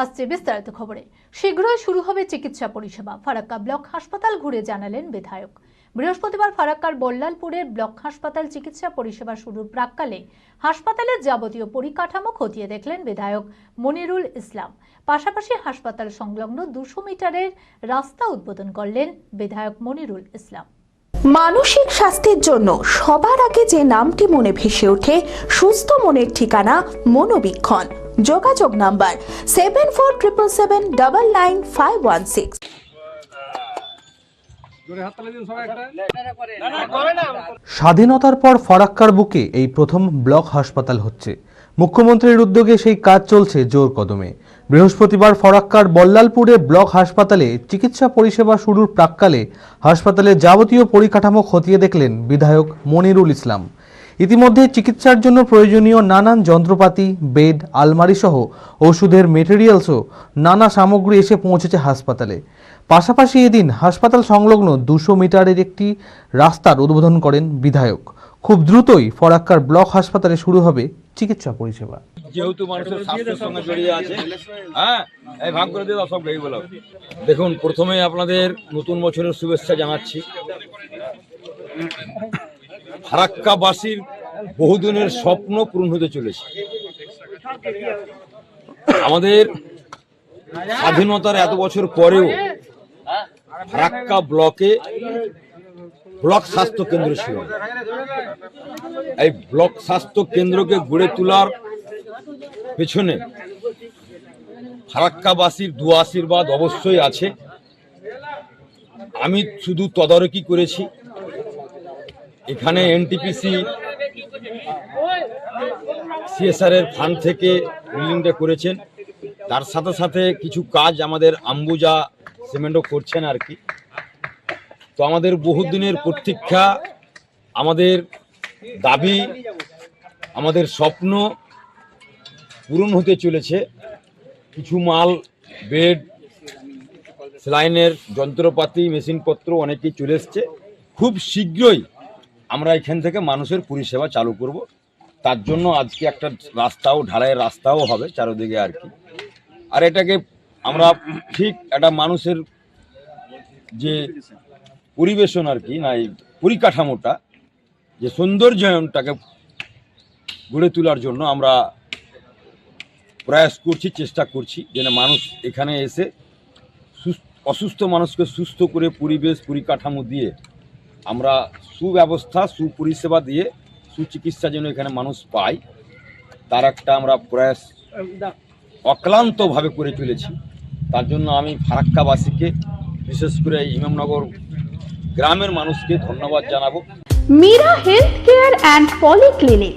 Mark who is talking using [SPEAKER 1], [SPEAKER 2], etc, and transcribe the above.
[SPEAKER 1] আসছে বিস্তারিত খবরে, শীঘ্রই শুরু হবে চিকিৎসা পরিষেবা। ফারাক্কা ব্লক হাসপাতাল ঘুরে জানালেন বিধায়ক। বৃহস্পতিবার ফারাক্কার বল্লালপুরের ব্লক হাসপাতাল চিকিৎসা পরিষেবা শুরুর প্রাককালে হাসপাতালের যাবতীয় পরিকাঠামো খতিয়ে দেখলেন বিধায়ক মনিরুল ইসলাম। পাশাপাশি হাসপাতাল সংলগ্ন দুশো মিটারের রাস্তা উদ্বোধন করলেন বিধায়ক মনিরুল ইসলাম।
[SPEAKER 2] মানসিক স্বাস্থ্যের জন্য সবার আগে যে নামটি মনে ভেসে ওঠে, সুস্থ মনের ঠিকানা মনোবীক্ষণ। যোগাযোগ number seven four triple seven double nine five one six.
[SPEAKER 3] স্বাধীনতার পর ফরাক্কার বুকে এই প্রথম ব্লক হাসপাতাল হচ্ছে। মুখ্যমন্ত্রীর উদ্যোগে সেই কাজ চলছে জোর কদমে। বৃহস্পতিবার ফরাক্কার বল্লালপুরে ব্লক হাসপাতালে চিকিৎসা পরিষেবা শুরুর প্রাককালে হাসপাতালের যাবতীয় পরিকাঠামো খতিয়ে দেখলেন বিধায়ক মনিরুল ইসলাম। ইতিমধ্যে চিকিৎসার জন্য প্রয়োজনীয় নানান যন্ত্রপাতি, বেড আলমারি সহ ওষুধের মেটেরিয়ালসও নানা সামগ্রী এসে পৌঁছেছে হাসপাতালে। পাশাপাশি এদিন হাসপাতাল সংলগ্ন দুশো মিটারের একটি রাস্তার উদ্বোধন করেন বিধায়ক। খুব দ্রুতই ফরাক্কার ব্লক হাসপাতালে শুরু হবে চিকিৎসা পরিষেবা।
[SPEAKER 4] যেহেতু মানুষের স্বাস্থ্যের সঙ্গে জড়িয়ে আছে হ্যাঁ এই ভাগ করে দিয়ে সব এই বলো দেখুন, প্রথমে আপনাদের নতুন বছরের শুভেচ্ছা জানাচ্ছি। ফারাক্কাবাসীর বহুদিনের স্বপ্ন পূরণ হতে চলেছে। আমাদের স্বাধীনতার এত বছর পরেও ফারাক্কা ব্লকে ব্লক স্বাস্থ্য কেন্দ্র ছিল এই ব্লক স্বাস্থ্য কেন্দ্রকে গড়ে তোলার পেছনে ফারাক্কাবাসীর দু আশীর্বাদ অবশ্যই আছে। আমি শুধু তদারকি করেছি। এখানে এনটিপিসি সিএসআর এর ফান্ড থেকে বিল্ডিংটা করেছেন। তার সাথে সাথে কিছু কাজ আমাদের আম্বুজা সিমেন্টও করছেন আর কি। তো আমাদের বহুদিনের প্রতীক্ষা, আমাদের দাবি, আমাদের স্বপ্ন পূরণ হতে চলেছে। কিছু মাল, বেড স্যালাইনের যন্ত্রপাতি, মেশিনপত্র অনেকেই চলে এসছে। খুব শীঘ্রই আমরা এখান থেকে মানুষের পরিষেবা চালু করব। তার জন্য আজকে একটা রাস্তাও ঢালাইয়ের রাস্তাও হবে চারোদিকে আর কি। আর এটাকে আমরা ঠিক একটা মানুষের যে পরিবেশন আর কি, না, এই পরিকাঠামোটা, যে সৌন্দর্যায়নটাকে গড়ে তোলার জন্য আমরা প্রয়াস করছি, চেষ্টা করছি, যেন মানুষ এখানে এসে সুস্থ- অসুস্থ মানুষকে সুস্থ করে পরিবেশ পরিকাঠামো দিয়ে আমরা সুব্যবস্থা, সুপরিষেবা দিয়ে সুচিকিৎসা যেন এখানে মানুষ পায় তার একটা আমরা প্রয়াস অক্লান্তভাবে করে চলেছি। তার জন্য আমি ফারাক্কাবাসীকে, বিশেষ করে ইমামনগর গ্রামের মানুষকে ধন্যবাদ জানাব।
[SPEAKER 2] Meera health care and polyclinic